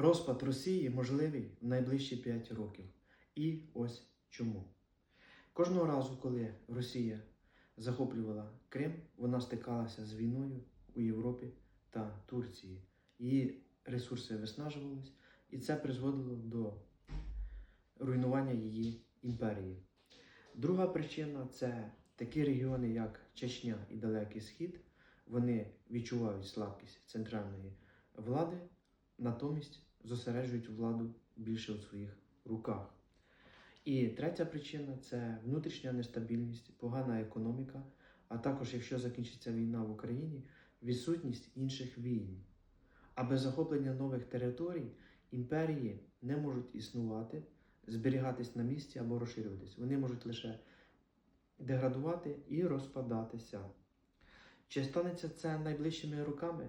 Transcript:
Розпад Росії можливий в найближчі 5 років. І ось чому. Кожного разу, коли Росія захоплювала Крим, вона стикалася з війною у Європі та Турції. Її ресурси виснажувались, і це призводило до руйнування її імперії. Друга причина це такі регіони, як Чечня і Далекий Схід. Вони відчувають слабкість центральної влади, натомість зосереджують владу більше у своїх руках. І третя причина це внутрішня нестабільність, погана економіка, а також, якщо закінчиться війна в Україні, відсутність інших війн. А без захоплення нових територій імперії не можуть існувати, зберігатись на місці або розширюватись. Вони можуть лише деградувати і розпадатися. Чи станеться це найближчими роками?